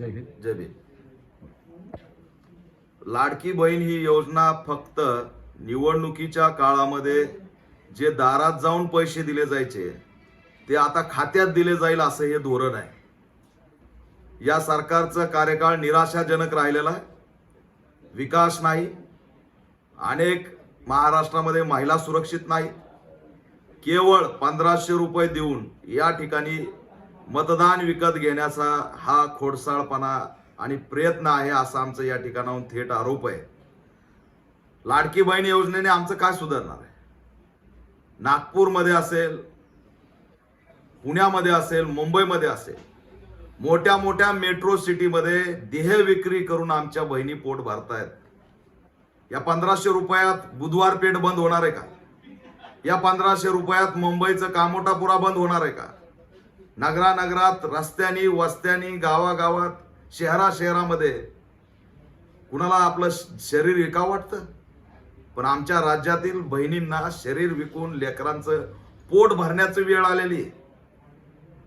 जय जय भीम. लाडकी बहीण ही योजना फक्त निवडणुकीच्या काळामध्ये जे दारात जाऊन पैसे दिले जायचे ते आता खात्यात दिले जाईल असं हे धोरण आहे. या सरकारचं कार्यकाळ निराशाजनक राहिलेला आहे. विकास नाही. अनेक महाराष्ट्रामध्ये महिला सुरक्षित नाही. केवळ पंधराशे रुपये देऊन या ठिकाणी मतदान विकत घेण्याचा हा खोडसाळपणा आणि प्रयत्न आहे असा आमचं या ठिकाणाहून थेट आरोप आहे. लाडकी बहीण योजनेने आमचं काय सुधारणार आहे? नागपूरमध्ये असेल पुण्यामध्ये असेल मुंबईमध्ये असेल मोठ्या मोठ्या मेट्रो सिटीमध्ये देह विक्री करून आमच्या बहिणी पोट भरतायत. या पंधराशे रुपयात बुधवार पेठ बंद होणार आहे का? या पंधराशे रुपयात मुंबईचं कामोटापुरा बंद होणार आहे का? नगरानगरात रस्त्यानी वस्त्यानी गावागावात शहरा शहरामध्ये कुणाला आपलं श- शरीर विका वाटतं? पण आमच्या राज्यातील बहिणींना शरीर विकून लेकरांचं पोट भरण्याची वेळ आलेली आहे.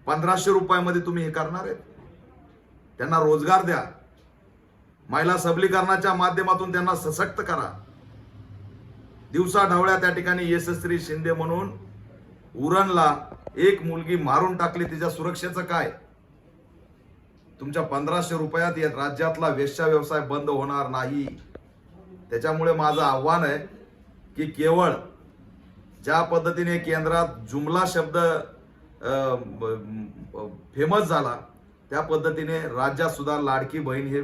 पंधराशे रुपयामध्ये तुम्ही हे करणार आहे त्यांना रोजगार द्या. महिला सबलीकरणाच्या माध्यमातून त्यांना सशक्त करा. दिवसा ढवळ्या त्या ठिकाणी यशस्वी शिंदे म्हणून उरणला एक मुलगी मारून टाकली तिच्या सुरक्षेचं काय? तुमच्या पंधराशे रुपयात या राज्यातला वेश्या व्यवसाय बंद होणार नाही. त्याच्यामुळे माझं आव्हान आहे की केवळ ज्या पद्धतीने केंद्रात जुमला शब्द फेमस झाला त्या पद्धतीने राज्यात सुद्धा लाडकी बहीण हे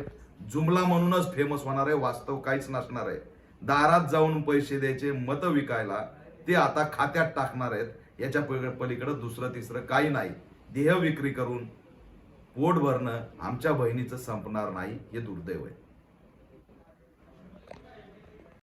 जुमला म्हणूनच फेमस होणार आहे वास्तव काहीच नसणार आहे. दारात जाऊन पैसे द्यायचे मतं विकायला ते आता खात्यात टाकणार आहेत. याच्या पलीकडं दुसरं तिसरं काही नाही. देह विक्री करून पोट भरणं आमच्या बहिणीचं संपणार नाही हे दुर्दैव आहे.